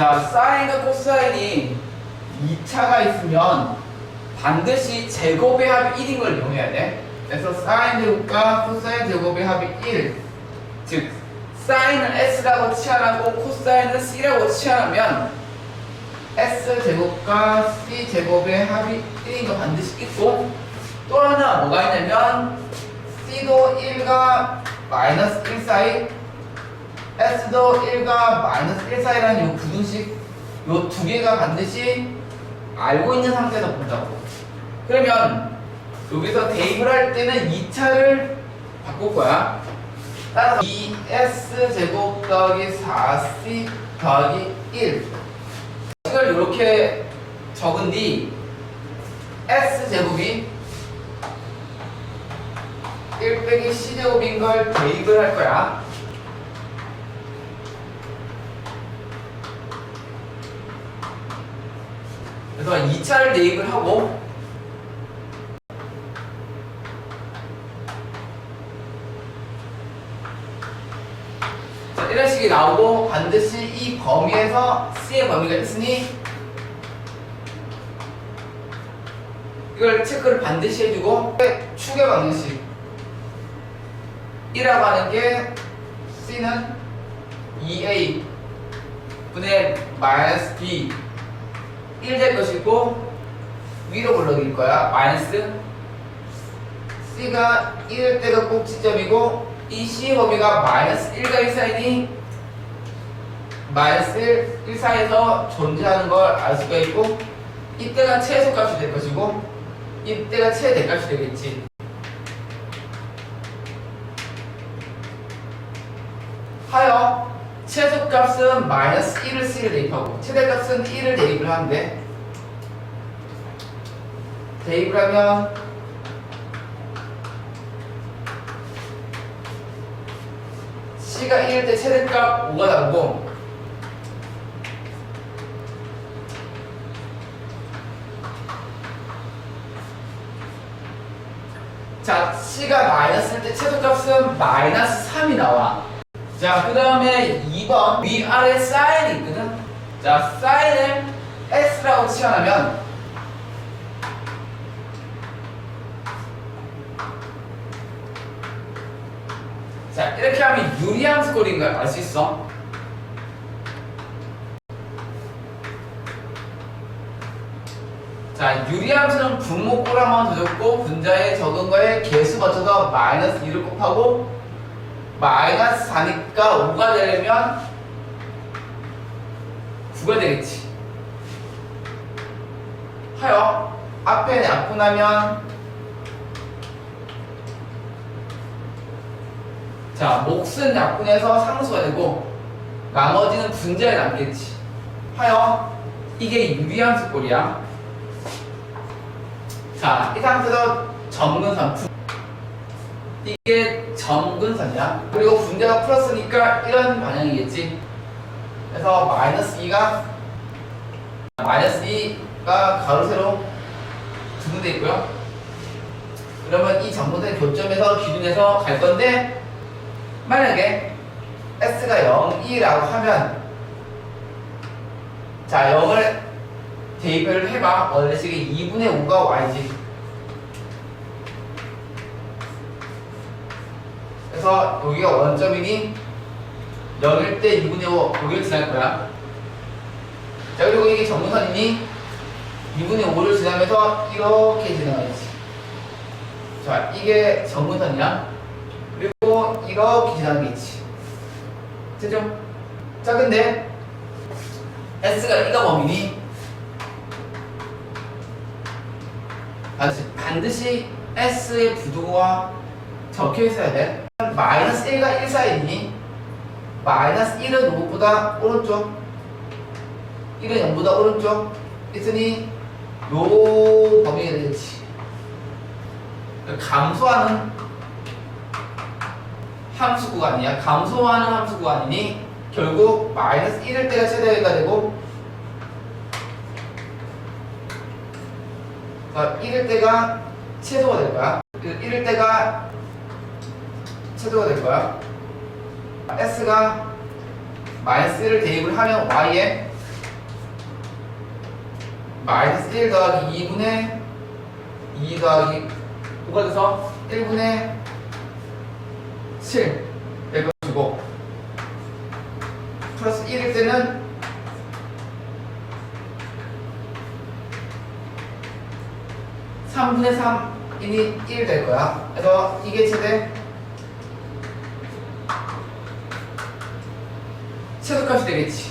자, 사인과 코사인이 2차가 있으면 반드시 제곱의 합이 1인 걸 이용해야 돼. 그래서 사인 제곱과 코사인 제곱의 합이 1. 즉, 사인은 S라고 치환하고 코사인은 C라고 치환하면 S 제곱과 C 제곱의 합이 1인 거 반드시 있고 또 하나 뭐가 있냐면 C도 1과 마이너스 1 사이 S도 1과 마이너스 1 사이라는 이 부등식 요두 개가 반드시 알고 있는 상태에서 본다고. 그러면 여기서 대입을 할 때는 2차를 바꿀 거야. 따라서 2S 제곱 더하기 4C 더하기 1 이걸 이렇게 적은 뒤 S 제곱이 1 빼기 C 제곱인 걸 대입을 할 거야 그래서 2차를 대입을 하고 자, 이런 식이 나오고 반드시 이 범위에서 C의 범위가 있으니 이걸 체크를 반드시 해주고 추계 방식 1이라고 하는 게 C는 2A 분의 마이너스 B 1 될 것이고 위로 불러드릴 거야. 마이너스 C가 1일 때가 꼭지점이고 이 C 범위가 마이너스 1과 1 사이니 마이너스 1, 1 사이에서 존재하는 걸 알 수가 있고 이때가 최소값이 될 것이고 이때가 최대값이 되겠지. 하여 최소값은 마이너스 1을 C를 대입하고 최대값은 1을 대입을 하는데 대입을 하면 C가 1일 때 최대값 5가 나오고 자 C가 마이너스일 때 최소값은 마이너스 3이 나와 자 그 다음에 2번 위아래 사인이 있거든. 자 사인을 S라고 치환하면 자 이렇게 하면 유리함 스코어인 걸 알 수 있어? 자 유리함수는 분모꼴하면 더줬고 분자에 적은 거에 개수 맞춰서 마이너스 2를 곱하고 마이너스 4니까 5가 되려면 9가 되겠지. 하여 앞에 약분하면 자 몫은 약분해서 상수가 되고 나머지는 분자에 남겠지. 하여 이게 유리함수 꼴이야. 자, 이 상태에서 점근선 푸- 이게 점근선이야. 그리고 분자가 풀었으니까 이런 방향이겠지. 그래서 마이너스 2가 마이너스 2가 가로 세로 두근돼 있고요. 그러면 이 점근선의 교점에서 기준에서 갈 건데 만약에 s가 0이라고 하면 자 0을 대입을 해봐. 원래식이 2분의 5가 y지. 그래서 여기가 원점이니 0일 때 2분의 5 여기를 지날 거야. 자 그리고 이게 정근선이니 2분의 5를 지나면서 이렇게 지나가야지. 자 이게 정근선이야. 그리고 이렇게 지나가겠지. 됐죠? 자 근데 s가 이가 범위니 반드시, S의 부두가 적혀 있어야 돼. 마이너스 1과 1 사이니 마이너스 1은 5보다 오른쪽 1은 0보다 오른쪽 있으니 요 범위가 되겠지. 감소하는 함수 구간이야. 감소하는 함수 구간이니 결국 마이너스 1일 때가 최대가 되고 자, 1일 때가 최소가 될 거야. 1일 때가 최소가 될 거야. S가 마이너스 1을 대입을 하면 Y에 마이너스 1 더하기 2분의 2 더하기 뭐가 돼서 1분의 7 100주고 플러스 1일 때는 삼분의 3인이 1될 거야. 그래서 이게 최대 9